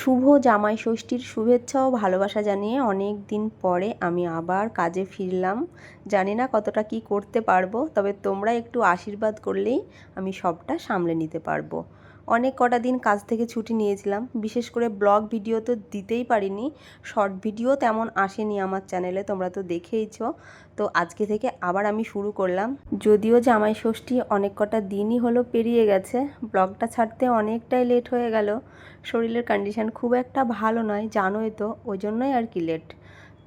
শুভ জামাই ষষ্ঠীর শুভেচ্ছা ও ভালোবাসা জানিয়ে অনেক দিন পরে আমি আবার কাজে ফিরলাম। জানি না কতটা কি করতে পারব, তবে তোমরা একটু আশীর্বাদ করলেই আমি সবটা সামলে নিতে পারব। অনেক কটা দিন কাজ থেকে ছুটি নিয়েছিলাম। বিশেষ করে ব্লগ ভিডিও তো দিতেই পারিনি। শর্ট ভিডিও তেমন আসেনি আমার চ্যানেলে, তোমরা তো দেখেইছো। তো আজকে থেকে আবার আমি শুরু করলাম। যদিও জামাই ষষ্ঠী অনেক কটা দিনই হলো পেরিয়ে গেছে। ব্লগটা ছাড়তে অনেকটাই লেট হয়ে গেল। শরীরের কন্ডিশন খুব একটা ভালো নয়, জানোই তো, ওই জন্যই আর কি লেট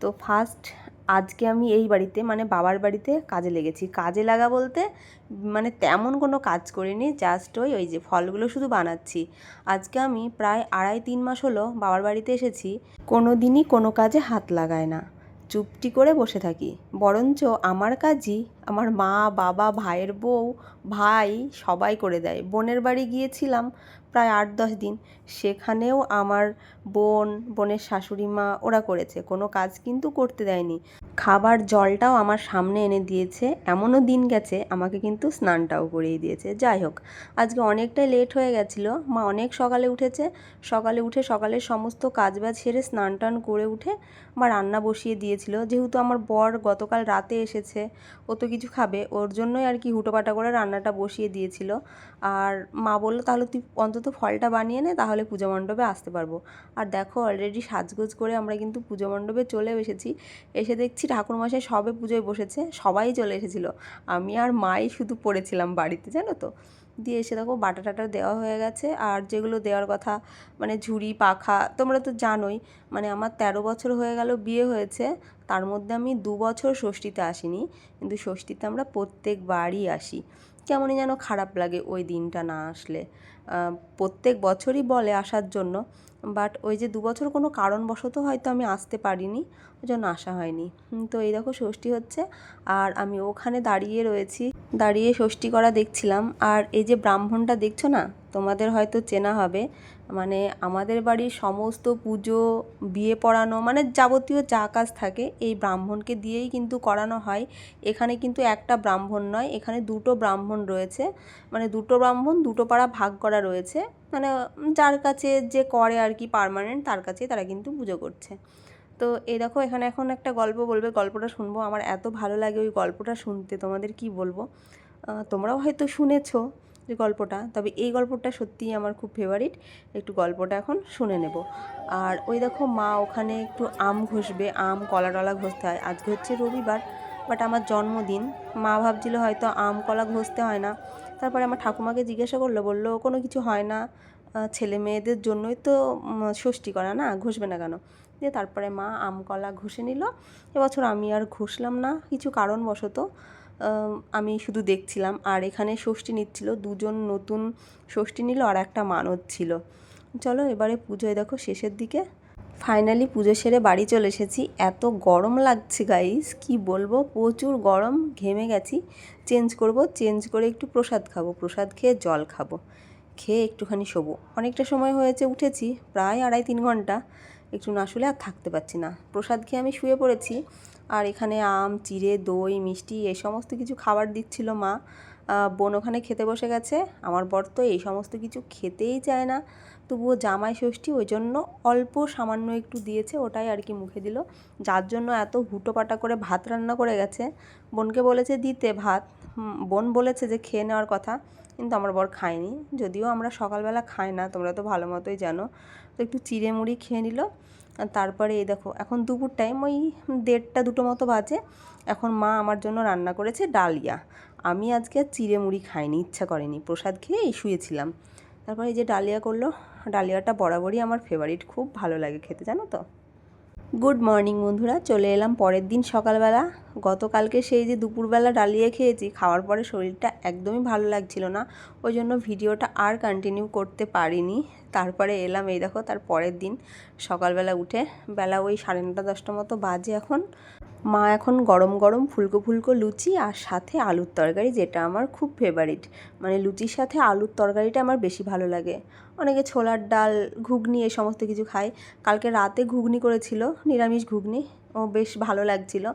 তো ফার্স্ট আজকে আমি এই বাড়িতে মানে বাবার বাড়িতে কাজে লেগেছি। কাজে লাগা বলতে মানে তেমন কোনো কাজ করিনি জাস্ট ওই ওই যে ফলগুলো শুধু বানাচ্ছি। আজকে আমি প্রায় আড়াই, তিন মাস হলো বাবার বাড়িতে এসেছি। কোনো দিনই কোনো কাজে হাত লাগায় না। চুপটি করে বসে থাকি। বরঞ্চ আমার কাজই আমার মা, বাবা, ভাইয়ের বউ, ভাই সবাই করে দেয়। বোনের বাড়ি গিয়েছিলাম প্রায় আট দশ দিন। সেখানেও আমার বোন, বোনের শাশুড়ি মা ওরা করেছে। কোনো কাজ কিন্তু করতে দেয়নি। খাবার জলটাও আমার সামনে এনে দিয়েছে। এমনও দিন গেছে, আমাকে কিন্তু স্নানটাও করিয়ে দিয়েছে। যাই হোক, আজকে অনেকটাই লেট হয়ে গেছিল। মা অনেক সকালে উঠেছে। সকালে উঠে সকালের সমস্ত কাজ বাজ সেরে স্নান টান করে উঠে মা রান্না বসিয়ে দিয়েছিল। যেহেতু আমার বর গতকাল রাতে এসেছে, ও তো কিছু খাবে। ওর জন্যই আর কি হুটোপাটা করে রান্নাটা বসিয়ে দিয়েছিল। আর মা বলল, তাহলে তুই অন্তত ফলটা বানিয়ে নে, তাহলে পুজো মণ্ডপে আসতে পারব। আর দেখো অলরেডি সাজগোজ করে আমরা কিন্তু পুজো মণ্ডপে চলে এসেছি। এসে দেখছি ঠাকুরমশাই সবে পুজোয় বসেছে, সবাই চলে এসেছিল। আমি আর মাই শুধু পড়েছিলাম বাড়িতে, জানো তো? দিয়ে এসে দেখো, বাটা টাটা দেওয়া হয়ে গেছে। আর যেগুলো দেওয়ার কথা মানে ঝুড়ি, পাখা, তোমরা তো জানোই মানে আমার তেরো বছর হয়ে গেল বিয়ে হয়েছে, তার মধ্যে আমি দু বছর ষষ্ঠীতে আসিনি। কিন্তু ষষ্ঠীতে আমরা প্রত্যেকবারই আসি। কেমনই যেন খারাপ লাগে ওই দিনটা না আসলে। প্রত্যেক বছরই বলে আসার জন্য। বাট ওই যে দু বছর কোনো কারণবশত হয়তো আমি আসতে পারিনি, ওই জন্য আসা হয়নি। তো এই দেখো ষষ্ঠী হচ্ছে, আর আমি ওখানে দাঁড়িয়ে রয়েছি, দাঁড়িয়ে ষষ্ঠী করা দেখছিলাম। আর এই যে ব্রাহ্মণটা দেখছ না, তোমাদের হয়তো চেনা হবে। মানে আমাদের বাড়ির সমস্ত পুজো, বিয়ে পড়ানো মানে যাবতীয় যা কাজ থাকে, এই ব্রাহ্মণকে দিয়েই কিন্তু করানো হয়। এখানে কিন্তু একটা ব্রাহ্মণ নয়, এখানে দুটো ব্রাহ্মণ রয়েছে। মানে দুটো ব্রাহ্মণ, দুটো পাড়া ভাগ করা রয়েছে। মানে যার কাছে যে করে আর কি পারমানেন্ট তার কাছেই তারা কিন্তু পুজো করছে। তো এই দেখো, এখানে এখন একটা গল্প বলবে, গল্পটা শুনব। আমার এত ভালো লাগে ওই গল্পটা শুনতে, তোমাদের কি বলব? তোমরাও হয়তো শুনেছো যে গল্পটা, তবে এই গল্পটা সত্যিই আমার খুব ফেভারিট একটু গল্পটা এখন শুনে নেব। আর ওই দেখো, মা ওখানে একটু আম ঘষবে, আম, কলা টলা ঘষতে হয়। আজকে হচ্ছে রবিবার বাট আমার জন্মদিন। মা ভাবছিল হয়তো আম, কলা ঘষতে হয় না। তারপরে আমার ঠাকুমাকে জিজ্ঞাসা করল, বলল, কোনো কিছু হয় না ছেলে মেয়েদের জন্যই তো ষষ্ঠী করা না, ঘষবে না কেন? দিয়ে তারপরে মা আম, কলা ঘষে নিল। এবছর আমি আর ঘষলাম না, কিছু কারণবশত আমি শুধু দেখছিলাম। আর এখানে ষষ্ঠী নিচ্ছিল, দুজন নতুন ষষ্ঠী নিল, আর একটা মানত ছিল। চলো এবারে পুজোয় দেখো শেষের দিকে। ফাইনালি পুজো সেরে বাড়ি চলে এসেছি। এত গরম লাগছে গাইস কি বলব? প্রচুর গরম, ঘেমে গেছি। চেঞ্জ করব চেঞ্জ করে একটু প্রসাদ খাব। প্রসাদ খেয়ে জল খাব। খেয়ে একটুখানি শোবো। অনেকটা সময় হয়েছে, উঠেছি। প্রায় আড়াই তিন ঘণ্টা। একটু না শুলে আর থাকতে পারছি না। প্রসাদ খেয়ে আমি শুয়ে পড়েছি। আর এখানে আম, চিড়ে, দই, মিষ্টি, এই সমস্ত কিছু খাবার দিচ্ছিল মা। বোন ওখানে খেতে বসে গেছে। আমার বর তো এই সমস্ত কিছু খেতেই চায় না। তবুও জামাই ষষ্ঠী ওই জন্য অল্প সামান্য একটু দিয়েছে, ওটাই আর কি মুখে দিল। যার জন্য এত হুটোপাটা করে ভাত রান্না করে গেছে। বোনকে বলেছে, দিতে ভাত। বোন বলেছে যে খেয়ে নেওয়ার কথা, কিন্তু আমার বর খায়নি। যদিও আমরা সকালবেলা খাই না, তোমরা তো ভালো মতোই জানো। তো একটু চিড়ে মুড়ি খেয়ে নিল। তারপরে এই দেখো, এখন দুপুর টাইম, ওই দেড়টা দুটো মতো বাজে। এখন মা আমার জন্য রান্না করেছে ডালিয়া। আমি আজকে আর চিড়ে মুড়ি খাইনি, ইচ্ছা করেনি। প্রসাদ খেয়ে শুয়েছিলাম। তারপরে এই যে ডালিয়া করল, ডালিয়াটা বরাবরই আমার ফেভারিট খুব ভালো লাগে খেতে, জানো তো? গুড মর্নিং বন্ধুরা, চলে এলাম পরের দিন সকালবেলা। গতকালকে সেই যে দুপুরবেলা ডালিয়ে খেয়েছি, খাওয়ার পরে শরীরটা একদমই ভালো লাগছিল না। ওই জন্য ভিডিওটা আর কন্টিনিউ করতে পারিনি। তারপরে এলাম, এই দেখো, তার পরের দিন সকালবেলা উঠে, বেলা ওই সাড়ে নটা, দশটা মতো বাজে এখন। মা এখন গরম গরম ফুলকো ফুলকো লুচি আর সাথে আলুর তরকারি যেটা আমার খুব ফেভারিট মানে লুচির সাথে আলুর তরকারিটা আমার বেশি ভালো লাগে। অনেকে ছোলার ডাল, ঘুগনি এই সমস্ত কিছু খায়। কালকে রাতে ঘুগনি করেছিল, নিরামিষ ঘুগনি। ও বেশ ভালো লাগছিল।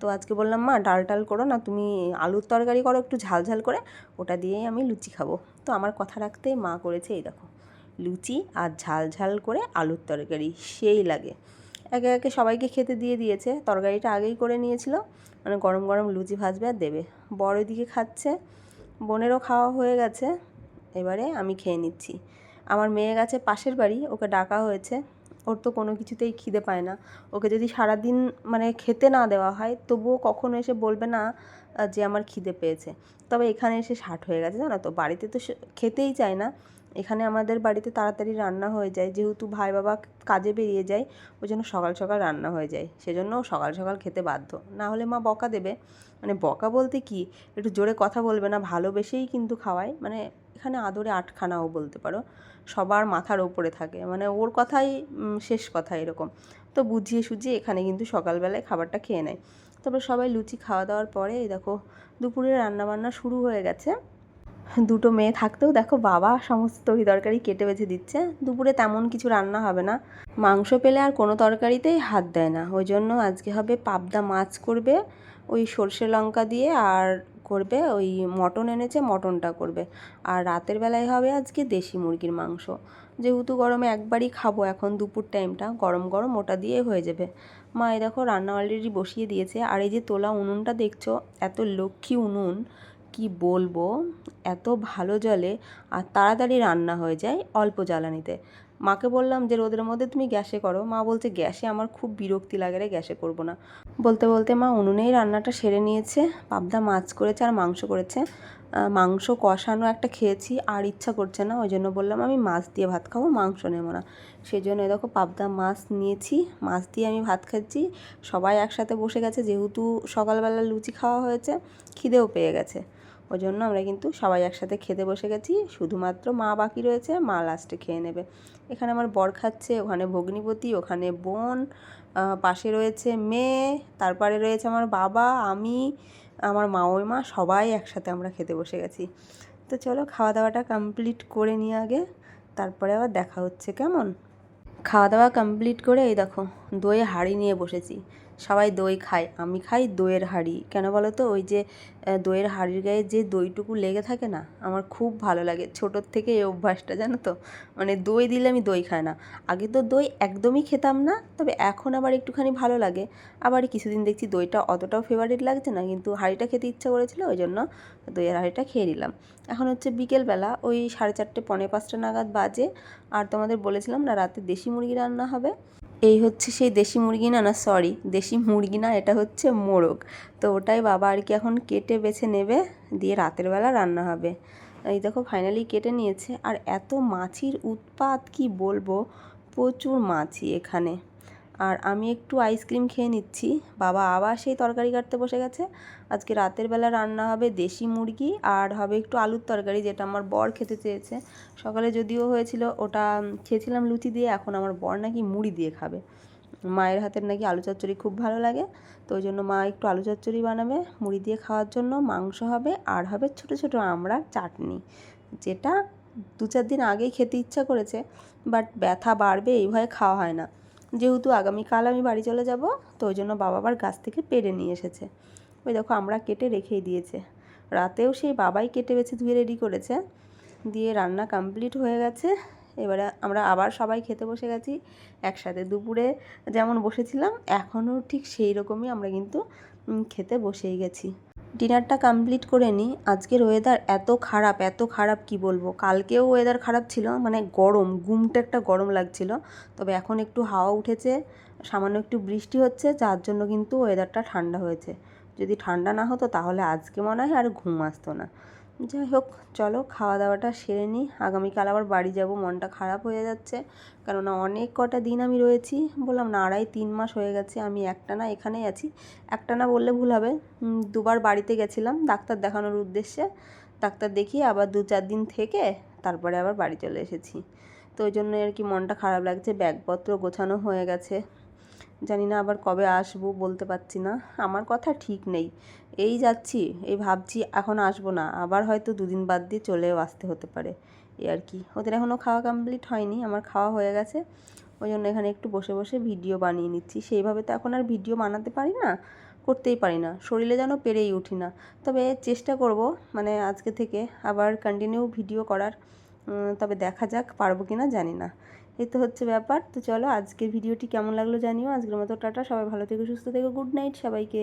তো আজকে বললাম, মা, ডাল টাল করো না, তুমি আলুর তরকারি করো একটু ঝাল ঝাল করে, ওটা দিয়েই আমি লুচি খাব। তো আমার কথা রাখতেই মা করেছে এই দেখো। লুচি আর ঝাল ঝাল করে আলুর তরকারি, সেই লাগে। একে একে সবাইকে খেতে দিয়ে দিয়েছে। তরকারিটা আগেই করে নিয়েছিল। মানে গরম গরম লুচি ভাজবে আর দেবে। বড় দিকে খাচ্ছে। বোনেরও খাওয়া হয়ে গেছে। এবারে আমি খেয়ে নিচ্ছি। আমার মেয়ে গেছে পাশের বাড়ি, ওকে ডাকা হয়েছে। ওর তো কোনো কিছুতেই খিদে পায় না। ওকে যদি সারাদিন মানে খেতে না দেওয়া হয়, তবুও কখনো এসে বলবে না যে আমার খিদে পেয়েছে। তবে এখানে এসে ষাট হয়ে গেছে, জানো তো? বাড়িতে তো খেতেই চায় না। এখানে আমাদের বাড়িতে তাড়াতাড়ি রান্না হয়ে যায়। যেহেতু ভাই বাবা কাজে বেরিয়ে যায় ওই জন্য সকাল সকাল রান্না হয়ে যায়। সেজন্য সকাল সকাল খেতে বাধ্য। না হলে মা বকা দেবে। মানে বকা বলতে কি? একটু জোরে কথা বলবে না, ভালোবেসেই কিন্তু খাওয়ায়। মানে এখানে আদরে আটখানাও বলতে পারো। সবার মাথার ওপরে থাকে। মানে ওর কথাই শেষ কথা এরকম। তো বুঝিয়ে সুঝিয়ে এখানে কিন্তু সকালবেলায় খাবারটা খেয়ে নেয়। তারপর সবাই লুচি খাওয়া দাওয়ার পরে দেখো, দুপুরে রান্নাবান্না শুরু হয়ে গেছে। দুটো মেয়ে থাকতেও দেখো বাবা সমস্ত তরি তরকারি কেটে বেছে দিচ্ছে, দুপুরে তেমন কিছু রান্না হবে না। মাংস পেলে আর কোনো তরকারিতেই হাত দেয় না, ওই জন্য আজকে হবে পাবদা মাছ করবে, ওই সর্ষে লঙ্কা দিয়ে আর করবে ওই মটন এনেছে, মটনটা করবে। আর রাতের বেলায় হবে আজকে দেশি মুরগির মাংস। যেহেতু গরমে একবারই খাব, এখন দুপুর টাইমটা গরম গরম ওটা দিয়ে হয়ে যাবে। মা, এই দেখো রান্না অলরেডি বসিয়ে দিয়েছে, আর এই যে তোলা উনুনটা দেখছ, এত লক্ষ্মী উনুন কি বলব? এত ভালো জলে আর তাড়াতাড়ি রান্না হয়ে যায় অল্প জ্বালানিতে। মাকে বললাম যে, রোদের মধ্যে তুমি গ্যাসে করো। মা বলছে, গ্যাসে আমার খুব বিরক্তি লাগে রে, গ্যাসে করব না। বলতে বলতে মা উনুনেই রান্নাটা সেরে নিয়েছে, পাবদা মাছ করেছে আর মাংস করেছে। মাংস কষানো একটা খেয়েছি, আর ইচ্ছা করছে না, ওই জন্য বললাম, আমি মাছ দিয়ে ভাত খাব, মাংস নেব না। সেই জন্য দেখো পাবদা মাছ নিয়েছি, মাছ দিয়ে আমি ভাত খাচ্ছি, সবাই একসাথে বসে গেছে, যেহেতু সকালবেলা লুচি খাওয়া হয়েছে, খিদেও পেয়ে গেছে। ওই জন্য আমরা কিন্তু সবাই একসাথে খেতে বসে গেছি। শুধুমাত্র মা বাকি রয়েছে, মা লাস্টে খেয়ে নেবে। এখানে আমার বর খাচ্ছে, ওখানে ভগ্নিপতি, ওখানে বোন পাশে রয়েছে মেয়ে, তারপরে রয়েছে আমার বাবা, আমি, আমার মা ওই মা, সবাই একসাথে আমরা খেতে বসে গেছি। তো চলো খাওয়া দাওয়াটা কমপ্লিট করে নিয়ে আগে, তারপরে আবার দেখা হচ্ছে, কেমন? খাওয়া দাওয়া কমপ্লিট করে এই দেখো দই হাঁড়ি নিয়ে বসেছি। সবাই দই খায়। আমি খাই দইয়ের হাঁড়ি। কেন বলো তো? ওই যে দইয়ের হাঁড়ির গায়ে যে দইটুকু লেগে থাকে না, আমার খুব ভালো লাগে। ছোটোর থেকে এই অভ্যাসটা, জানো তো? মানে দই দিলে আমি দই খাই না। আগে তো দই একদমই খেতাম না, তবে এখন আবার একটুখানি ভালো লাগে। আবার কিছুদিন দেখছি দইটা অতটাও ফেভারিট লাগছে না, কিন্তু হাঁড়িটা খেতে ইচ্ছা করেছিল, ওই জন্য দইয়ের হাঁড়িটা খেয়ে নিলাম। এখন হচ্ছে বিকেলবেলা, ওই সাড়ে চারটে, পৌনে পাঁচটা নাগাদ বাজে। আর তোমাদের বলেছিলাম না, রাতে দেশি মুরগি রান্না হবে। এই হচ্ছে সেই দেশি মুরগি না না সরি দেশি মুরগি না, এটা হচ্ছে মোরগ। তো ওটাই বাবা আর কি এখন কেটে বেছে নেবে, দিয়ে রাতের বেলা রান্না হবে। এই দেখো ফাইনালি কেটে নিয়েছে। আর এত মাছির উৎপাত কি বলব? প্রচুর মাছি এখানে। আর আমি একটু আইসক্রিম খেয়ে নিচ্ছি। বাবা আবার সেই তরকারি কাটতে বসে গেছে। আজকে রাতের বেলা রান্না হবে দেশি মুরগি আর হবে একটু আলুর তরকারি যেটা আমার বর খেতে চেয়েছে। সকালে যদিও হয়েছিল ওটা খেয়েছিলাম লুচি দিয়ে, এখন আমার বর নাকি মুড়ি দিয়ে খাবে। মায়ের হাতের নাকি আলু চচ্চড়ি খুব ভালো লাগে, তো ওই জন্য মা একটু আলু চচ্চড়ি বানাবে, মুড়ি দিয়ে খাওয়ার জন্য মাংস হবে আর হবে ছোট ছোট আমড়ার চাটনি, যেটা দু চার দিন আগেই খেতে ইচ্ছা করেছে বাট ব্যথা বাড়বে, এই ভয়ে খাওয়া হয় না। যেহেতু আগামীকাল আমি বাড়ি চলে যাব, তো ওই জন্য বাবা আবার গাছ থেকে পেড়ে নিয়ে এসেছে। ওই দেখো, আমরা কেটে রেখেই দিয়েছে। রাতেও সেই বাবাই কেটে বেছে ধুয়ে রেডি করেছে। দিয়ে রান্না কমপ্লিট হয়ে গেছে। এবারে আমরা আবার সবাই খেতে বসে গেছি, একসাথে দুপুরে যেমন বসেছিলাম, এখনও ঠিক সেই রকমই আমরা কিন্তু খেতে বসেই গেছি। ডিনারটা কমপ্লিট করে নিই আজকের ওয়েদার এত খারাপ এত খারাপ কি বলব? কালকেও ওয়েদার খারাপ ছিল মানে গরম, ঘুমটা একটা গরম লাগছিল। তবে এখন একটু হাওয়া উঠেছে, সামান্য একটু বৃষ্টি হচ্ছে, যার জন্য কিন্তু ওয়েদারটা ঠান্ডা হয়েছে। যদি ঠান্ডা না হতো তাহলে আজকে মনে হয় আর ঘুম আসতো না। যাই হোক চলো খাওয়া দাওয়াটা সেরে নিই। আগামীকাল আবার বাড়ি যাব, মনটা খারাপ হয়ে যাচ্ছে। কেননা অনেক কটা দিন আমি রয়েছি। বললাম না, আড়াই তিন মাস হয়ে গেছে, আমি একটা না এখানেই আছি। একটা না বললে ভুল হবে। দুবার বাড়িতে গেছিলাম ডাক্তার দেখানোর উদ্দেশ্যে। ডাক্তার দেখিয়ে আবার দু চার দিন থেকে তারপরে আবার বাড়ি চলে এসেছি। তো ওই জন্য আর কি মনটা খারাপ লাগছে, ব্যাগপত্র গোছানো হয়ে গেছে। জানি না আবার কবে আসব, বলতে পারছি না। আমার কথা ঠিক নেই। এই যাচ্ছি, এই ভাবছি এখন আসব না। আবার হয়তো দুদিন বাদ দিয়ে চলেও আসতে হতে পারে। এ আর কি। ওদের এখনও খাওয়া কমপ্লিট হয়নি, আমার খাওয়া হয়ে গেছে। ওই জন্য এখানে একটু বসে বসে ভিডিও বানিয়ে নিচ্ছি। সেইভাবে তো এখন আর ভিডিও বানাতে পারি না, করতেই পারি না। শরীরে যেন পেরেই উঠি না। তবে চেষ্টা করব মানে আজকে থেকে আবার কন্টিনিউ ভিডিও করার। তবে দেখা যাক পারব কি না জানি না। এই তো হচ্ছে ব্যাপার। তো চলো, আজকের ভিডিওটি কেমন লাগল জানিও। আজকের মতো টাটা, সবাই ভালো থেকো, সুস্থ থেকো, গুড নাইট সবাইকে।